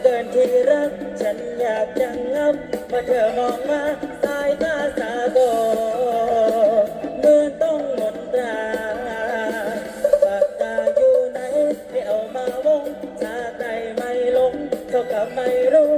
เกินที่รัก ฉันอยากจะงับเมื่อเธอมองมาสายตาสาโกเมือต้องหมดตราปากตาอยู่ไหนให้เอามาวงชาใจไม่ลงเท่ากับไม่รู้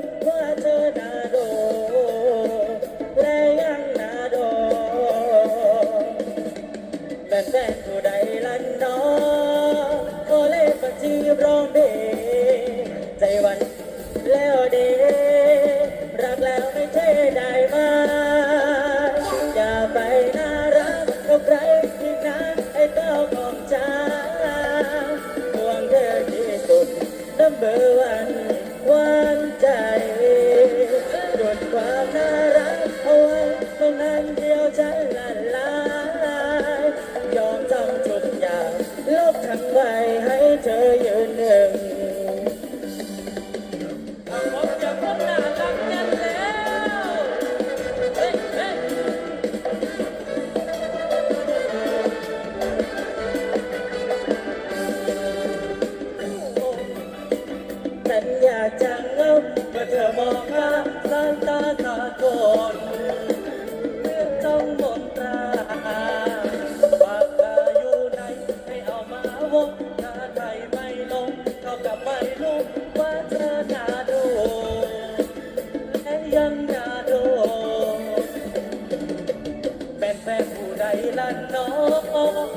แฟนผู้ใดลั่นน้อง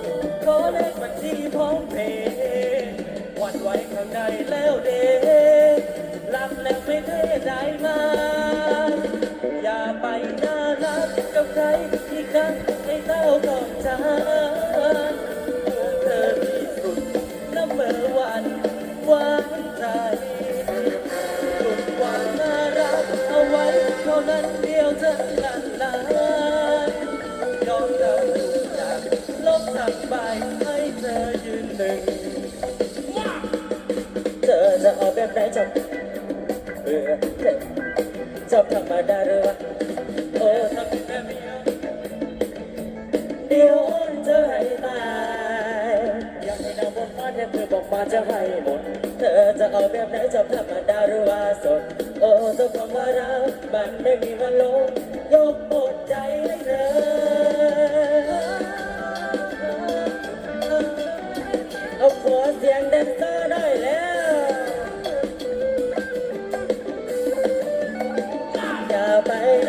ขอเลขบัญชีพร้อมเพย์หวันไว้ข้างในแล้วเด้รักแล้วไม่ได้ได้มา อย่าไปน่ารักกับใครที่ครั้งให้เต้าของฉัน ลบทางไปให้เธอยืนหนึ่ง เธอจะเอาแบบไหนจบเออจบธรรมดาหรือวะเออทำแบบนี้เดี๋ยวเธอให้ตายอยากให้นางบนฟ้าแทบเธอบอกมาจะให้หมด เธอจะเอาแบบไหนจบธรรมดาหรือว่าสดโอ้จ้าคำว่ารักมันไม่มีวันลงยกหมดใจให้เธอ นเดนซอร์ได้แล้วอย่ไป